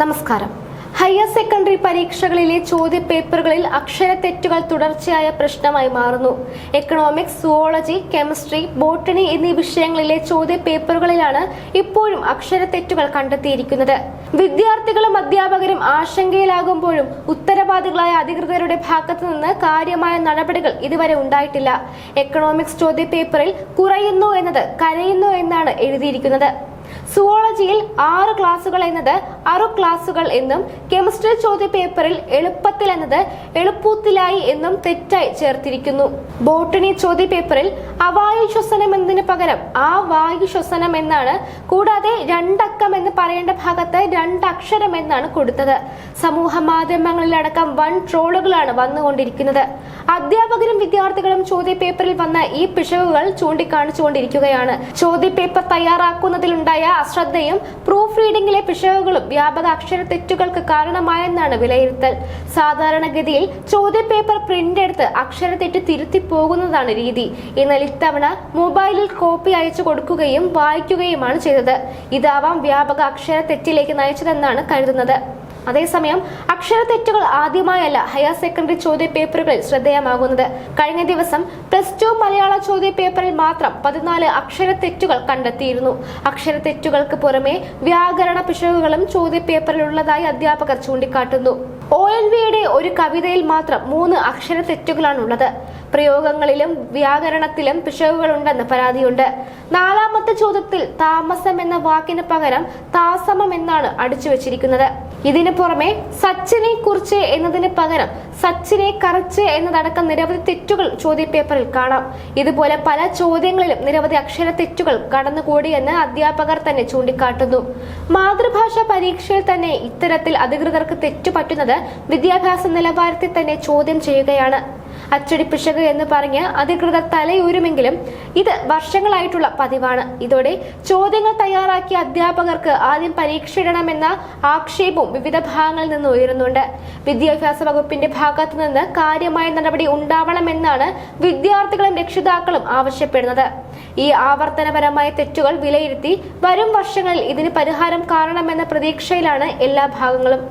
നമസ്കാരം. Higher secondary പരീക്ഷകളിലെ ചോദ്യപേപ്പറുകളിൽ അക്ഷരത്തെറ്റുകൾ തുടർച്ചയായ പ്രശ്നമായി മാറുന്നു. എക്കണോമിക്സ് സുവോളജി കെമിസ്ട്രി ബോട്ടണി എന്നീ വിഷയങ്ങളിലെ ചോദ്യപേപ്പറുകളിലാണ് ഇപ്പോഴും അക്ഷരത്തെറ്റുകൾ കണ്ടെത്തിയിരിക്കുന്നത്. വിദ്യാർത്ഥികളും അധ്യാപകരും ആശങ്കയിലാകുമ്പോഴും ഉത്തരവാദികളായ അധികൃതരുടെ ഭാഗത്തു നിന്ന് കാര്യമായ നടപടികൾ ഇതുവരെ ഉണ്ടായിട്ടില്ല. എക്കണോമിക്സ് ചോദ്യപേപ്പറിൽ കുറയുന്നു എന്നത് കരയുന്നു എന്നാണ് എഴുതിയിരിക്കുന്നത്. സുവോളജിയിൽ ആറ് ക്ലാസുകൾ എന്നത് അറു ക്ലാസുകൾ എന്നും കെമിസ്ട്രി ചോദ്യ പേപ്പറിൽ എളുപ്പത്തിൽ എന്നത് എളുപ്പത്തിലായി എന്നും തെറ്റായി ചേർത്തിരിക്കുന്നു. ബോട്ടണി ചോദ്യ പേപ്പറിൽ അവായു ശ്വസനം എന്നതിന് പകരം ആ വായു ശ്വസനം എന്നാണ് കൂടാതെ രണ്ടക്കം എന്ന് പറയേണ്ട ഭാഗത്ത് രണ്ടക്ഷരം എന്നാണ് കൊടുത്തത്. സമൂഹ മാധ്യമങ്ങളിലടക്കം വൻ ട്രോളുകളാണ് വന്നുകൊണ്ടിരിക്കുന്നത്. അധ്യാപകരും വിദ്യാർത്ഥികളും ചോദ്യ പേപ്പറിൽ വന്ന ഈ പിശകുകൾ ചൂണ്ടിക്കാണിച്ചുകൊണ്ടിരിക്കുകയാണ്. ചോദ്യ പേപ്പർ തയ്യാറാക്കുന്നതിലുണ്ടായ അശ്രദ്ധയും പ്രൂഫ് റീഡിംഗിലെ പിഴവുകളും വ്യാപക അക്ഷര തെറ്റുകൾക്ക് കാരണമായെന്നാണ് വിലയിരുത്തൽ. സാധാരണഗതിയിൽ ചോദ്യ പേപ്പർ പ്രിന്റ് എടുത്ത് അക്ഷരത്തെറ്റ് തിരുത്തി പോകുന്നതാണ് രീതി. എന്നാൽ ഇത്തവണ മൊബൈലിൽ കോപ്പി അയച്ചു കൊടുക്കുകയും വായിക്കുകയുമാണ് ചെയ്തത്. ഇതാവാം വ്യാപക അക്ഷര തെറ്റിലേക്ക് നയിച്ചതെന്നാണ് കരുതുന്നത്. അതേസമയം അക്ഷരത്തെറ്റുകൾ ആദ്യമായല്ല ഹയർ സെക്കൻഡറി ചോദ്യ പേപ്പറുകളിൽ ശ്രദ്ധേയമാകുന്നത്. കഴിഞ്ഞ ദിവസം പ്ലസ് ടു മലയാള ചോദ്യ പേപ്പറിൽ മാത്രം പതിനാല് അക്ഷരത്തെറ്റുകൾ കണ്ടെത്തിയിരുന്നു. അക്ഷരത്തെറ്റുകൾക്ക് പുറമെ വ്യാകരണ പിശകുകളും ചോദ്യ പേപ്പറിലുള്ളതായി അധ്യാപകർ ചൂണ്ടിക്കാട്ടുന്നു. ഒ എൽ വിയുടെ ഒരു കവിതയിൽ മാത്രം മൂന്ന് അക്ഷരത്തെറ്റുകളാണുള്ളത് പ്രയോഗങ്ങളിലും വ്യാകരണത്തിലും പിശകുകളുണ്ടെന്ന് പരാതിയുണ്ട്. നാലാമത്തെ ചോദ്യത്തിൽ താമസം എന്ന വാക്കിന് പകരം താസമം എന്നാണ് അടിച്ചു വെച്ചിരിക്കുന്നത്. ഇതിനു പുറമെ സച്ചിനെ കുറിച്ച് എന്നതിന് പകരം സച്ചിനെ കറച്ച് എന്നതടക്കം നിരവധി തെറ്റുകൾ ചോദ്യപേപ്പറിൽ കാണാം. ഇതുപോലെ പല ചോദ്യങ്ങളിലും നിരവധി അക്ഷര തെറ്റുകൾ കടന്നുകൂടിയെന്ന് അധ്യാപകർ തന്നെ ചൂണ്ടിക്കാട്ടുന്നു. മാതൃഭാഷ പരീക്ഷയിൽ തന്നെ ഇത്തരത്തിൽ അധികൃതർക്ക് തെറ്റുപറ്റുന്നത് വിദ്യാഭ്യാസ നിലവാരത്തിൽ തന്നെ ചോദ്യം ചെയ്യുകയാണ്. അച്ചടി പിശക് എന്ന് പറഞ്ഞ് അധികൃതർ തലയൂരുമെങ്കിലും ഇത് വർഷങ്ങളായിട്ടുള്ള പതിവാണ്. ഇതോടെ ചോദ്യങ്ങൾ തയ്യാറാക്കിയ അധ്യാപകർക്ക് ആദ്യം പരീക്ഷ ഇടണമെന്ന ആക്ഷേപവും വിവിധ ഭാഗങ്ങളിൽ നിന്ന് ഉയരുന്നുണ്ട്. വിദ്യാഭ്യാസ വകുപ്പിന്റെ ഭാഗത്തു നിന്ന് കാര്യമായ നടപടി ഉണ്ടാവണമെന്നാണ് വിദ്യാർത്ഥികളും രക്ഷിതാക്കളും ആവശ്യപ്പെടുന്നത്. ഈ ആവർത്തനപരമായ തെറ്റുകൾ വിലയിരുത്തി വരും വർഷങ്ങളിൽ ഇതിന് പരിഹാരം കാണണമെന്ന പ്രതീക്ഷയിലാണ് എല്ലാ ഭാഗങ്ങളും.